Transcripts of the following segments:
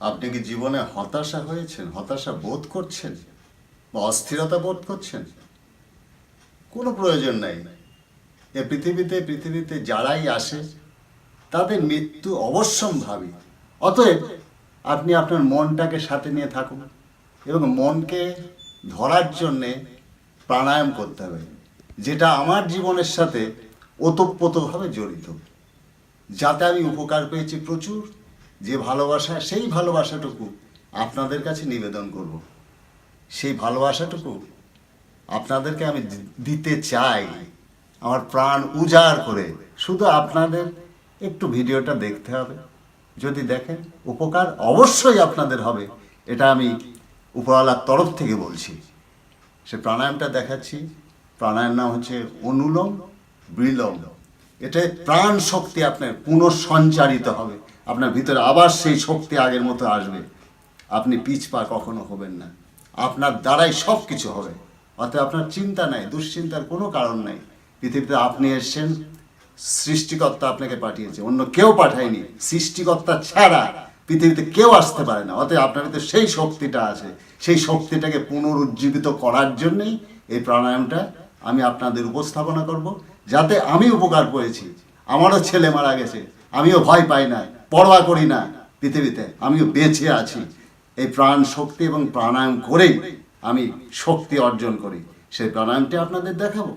আপনি কি জীবনে হতাশা হয়েছেন, হতাশা বোধ করছেন বা অস্থিরতা বোধ করছেন? কোনো প্রয়োজন নাই। এ পৃথিবীতে পৃথিবীতে যারাই আসে, তাদের মৃত্যু অবশ্যম্ভাবী। অতএব আপনি আপনার মনটাকে সাথে নিয়ে থাকুন এবং মনকে ধরার জন্যে প্রাণায়াম করতে হবে, যেটা আমার জীবনের সাথে ওতপ্রোতভাবে জড়িত। যাতে আমি উপকার পেয়েছি প্রচুর। যে ভালোবাসা, সেই ভালোবাসাটুকু আপনাদের কাছে নিবেদন করব। সেই ভালোবাসাটুকু আপনাদেরকে আমি দিতে চাই। আমার প্রাণ উজাড় করে। শুধু আপনাদের একটু ভিডিওটা দেখতে হবে। যদি দেখেন, উপকার অবশ্যই আপনাদের হবে। এটা আমি উপরওয়ালার তরফ থেকে বলছি। সে প্রাণায়ামটা দেখাচ্ছি। প্রাণায়াম নাম হচ্ছে অনুলম বিলোম এটা প্রাণ শক্তি আপনার পুনঃসঞ্চারিত হবে। আপনার ভিতরে আবার সেই শক্তি আগের মতো আসবে। আপনি পিছপা কখনো হবেন না। আপনার দ্বারাই সব কিছু হবে। অর্থাৎ আপনার চিন্তা নাই, দুশ্চিন্তার কোনো কারণ নাই। পৃথিবীতে আপনি এসছেন, সৃষ্টিকর্তা আপনাকে পাঠিয়েছে, অন্য কেউ পাঠায়নি। সৃষ্টিকর্তা ছাড়া পৃথিবীতে কেউ আসতে পারে না। অতএব আপনার ভিতরে সেই শক্তিটা আছে। সেই শক্তিটাকে পুনরুজ্জীবিত করার জন্যই এই প্রাণায়ামটা আমি আপনাদের উপস্থাপনা করব। যাতে আমি উপকার পেয়েছি আমারও ছেলে মারা গেছে। আমিও ভয় পাই না পরোয়া করি না পৃথিবীতে, আমিও বেঁচে আছি। এই প্রাণ শক্তি এবং প্রাণায়াম করেই আমি শক্তি অর্জন করি। সেই প্রাণায়ামটি আপনাদের দেখাবো।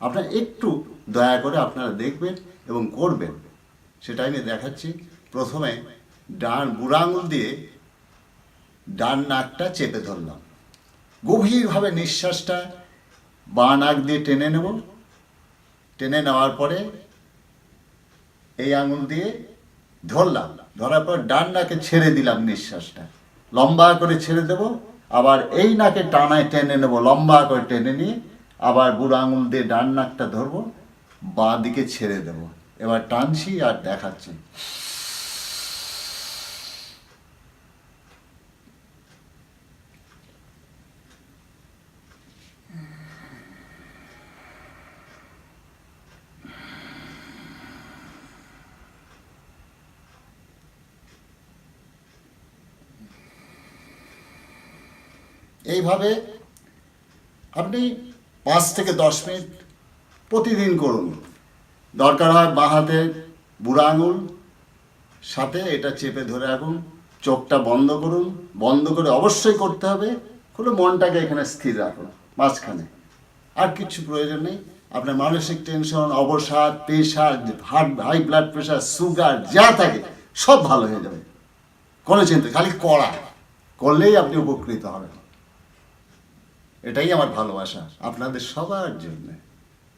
আপনারা একটু দয়া করে আপনারা দেখবেন এবং করবেন। সেটা আমি দেখাচ্ছি। প্রথমে ডান বুড়া আঙুল দিয়ে ডান নাকটা চেপে ধরলাম। গভীরভাবে নিঃশ্বাসটা বা নাক দিয়ে টেনে নেব। টেনে নেওয়ার পরে এই আঙুল দিয়ে ধরলাম না। ধরার পর ডান নাকে ছেড়ে দিলাম নিঃশ্বাসটা। লম্বা করে ছেড়ে দেব, আবার এই নাকে টানায় টেনে নেব, লম্বা করে টেনে নিয়ে, আবার বুড়ো আঙুল দিয়ে ডান নাকটা ধরবো, বাঁ দিকে ছেড়ে দেব। এবার টানছি আর দেখাচ্ছি। এইভাবে আপনি পাঁচ থেকে দশ মিনিট প্রতিদিন করুন। দরকার হয় বাঁ হাতে বুড়া আঙুল, সাথে এটা চেপে ধরে রাখুন, চোখটা বন্ধ করুন। বন্ধ করে অবশ্যই করতে হবে, খুলে মনটাকে এখানে স্থির রাখুন, মাঝখানে। আর কিছু প্রয়োজন নেই, আপনার মানসিক টেনশন অবসাদ pressure heart high blood pressure sugar যা থাকে, সব ভালো হয়ে যাবে। কোনো চিন্তা, খালি করা করলেই আপনি উপকৃত হবেন। এটাই আমার ভালোবাসা আপনাদের সবার জন্য।